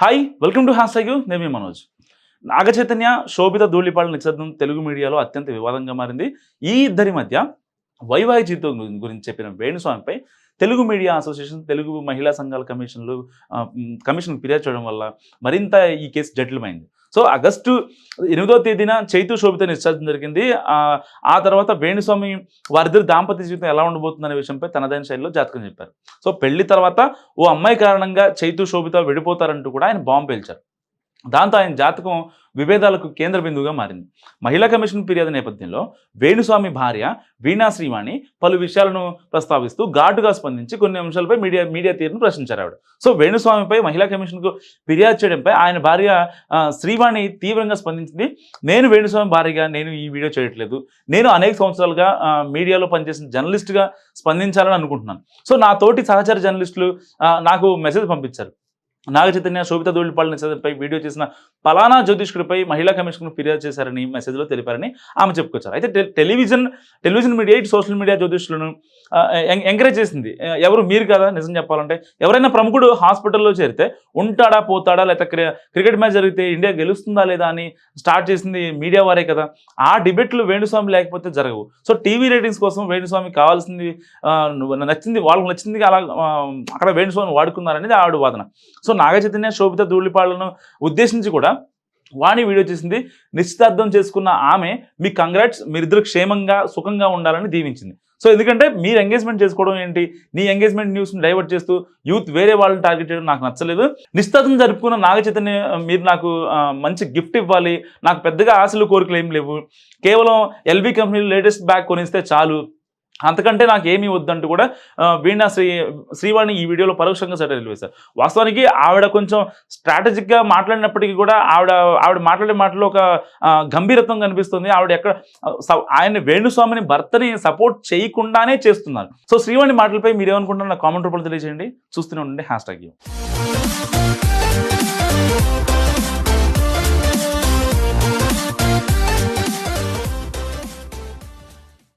Hi welcome to hashtag నేను మీ మనోజ్. నాగ చైతన్య శోభిత ధూళిపాళ నిశ్శబ్దం తెలుగు మీడియాలో అత్యంత వివాదంగా మారింది. ఈ ఇద్దరి మధ్య వైవాహిక జీవితం గురించి చెప్పిన వేణుస్వామిపై తెలుగు మీడియా అసోసియేషన్ తెలుగు మహిళా సంఘాల కమిషన్లు కమిషన్ ఫిర్యాదు చేయడం వల్ల మరింత ఈ కేసు జటిలమైంది. సో ఆగస్టు ఎనిమిదో తేదీన చైతు శోభిత నిశ్చార్జం జరిగింది. ఆ, ఆ తర్వాత వేణుస్వామి వారిద్దరు దాంపత్య జీవితం ఎలా ఉండబోతుందనే విషయంపై తనదైన శైలిలో జాతకం చెప్పారు. సో పెళ్ళి తర్వాత ఓ అమ్మాయి కారణంగా చైతు శోభిత విడిపోతారంటూ కూడా ఆయన బాంబు పేల్చారు. దాంతో ఆయన జాతకం విభేదాలకు కేంద్ర బిందువుగా మారింది. మహిళా కమిషన్ ఫిర్యాదు నేపథ్యంలో వేణుస్వామి భార్య వీణా శ్రీవాణి పలు విషయాలను ప్రస్తావిస్తూ ఘాటుగా స్పందించి కొన్ని అంశాలపై మీడియా మీడియా తీరును ప్రశ్నించారు ఆవిడ. సో వేణుస్వామిపై మహిళా కమిషన్కు ఫిర్యాదు చేయడంపై ఆయన భార్య శ్రీవాణి తీవ్రంగా స్పందించింది. నేను వేణుస్వామి భార్యగా నేను ఈ వీడియో చేయట్లేదు. నేను అనేక సంవత్సరాలుగా మీడియాలో పనిచేసిన జర్నలిస్ట్గా స్పందించాలని అనుకుంటున్నాను. సో నా తోటి సహచర జర్నలిస్టులు నాకు మెసేజ్ పంపించారు. నాగ చైతన్య శోభిత ధూళిపాళ వీడియో చేసిన పలానా జ్యోతిష్కుడిపై మహిళా కమిషన్ ఫిర్యాదు చేశారని మెసేజ్లో తెలిపారని ఆమె చెప్పుకొచ్చారు. అయితే టె- టెలివిజన్ టెలివిజన్ మీడియా ఇటు సోషల్ మీడియా జ్యోతిష్లను ఎం- ఎంకరేజ్ చేసింది. ఎవరు? మీరు కదా? నిజం చెప్పాలంటే ఎవరైనా ప్రముఖుడు హాస్పిటల్లో చేరితే ఉంటాడా పోతాడా లేకపోతే క్రికెట్ మ్యాచ్ జరిగితే ఇండియా గెలుస్తుందా లేదా అని స్టార్ట్ చేసింది మీడియా వారే కదా. ఆ డిబేట్లు వేణుస్వామి లేకపోతే జరగవు. సో టీవీ రేటింగ్స్ కోసం వేణుస్వామి కావాల్సింది నచ్చింది వాళ్ళకి నచ్చింది అలా అక్కడ వేణుస్వామి వాడుకున్నారనేది ఆవిడ వాదన. సో నాగ శోభిత ధూళిపాళ్ళను ఉద్దేశించి కూడా వాణి వీడియో చేసింది. నిశ్చితార్థం చేసుకున్న ఆమె మీ కంగ్రాట్స్ మీరిద్దరు క్షేమంగా సుఖంగా ఉండాలని దీవించింది. సో ఎందుకంటే మీరు ఎంగేజ్మెంట్ చేసుకోవడం ఏంటి? నీ ఎంగేజ్మెంట్ న్యూస్ని డైవర్ట్ చేస్తూ యూత్ వేరే వాళ్ళని టార్గెట్ చేయడం నాకు నచ్చలేదు. నిశ్చితార్థం జరుపుకున్న నాగ చైతన్య మీరు నాకు మంచి గిఫ్ట్ ఇవ్వాలి. నాకు పెద్దగా ఆశలు కోరికలు ఏం లేవు. కేవలం ఎల్బీ కంపెనీ లేటెస్ట్ బ్యాగ్ కొనిస్తే చాలు. అంతకంటే నాకు ఏమీ వద్దంటూ కూడా వీణా శ్రీ శ్రీవాణి ఈ వీడియోలో పరోక్షంగా సెటైల్ వేశారు వాస్తవానికి ఆవిడ కొంచెం స్ట్రాటజిక్గా మాట్లాడినప్పటికీ కూడా ఆవిడ ఆవిడ మాట్లాడే మాటలో ఒక గంభీరత్వం కనిపిస్తుంది. ఆవిడ ఎక్కడ ఆయన వేణుస్వామిని భర్తని సపోర్ట్ చేయకుండానే చేస్తున్నారు. సో శ్రీవాణి మాటలపై మీరు నా కామెంట్ రూపంలో తెలియజేయండి. చూస్తూనే ఉండండి హ్యాష్ ట్యాగ్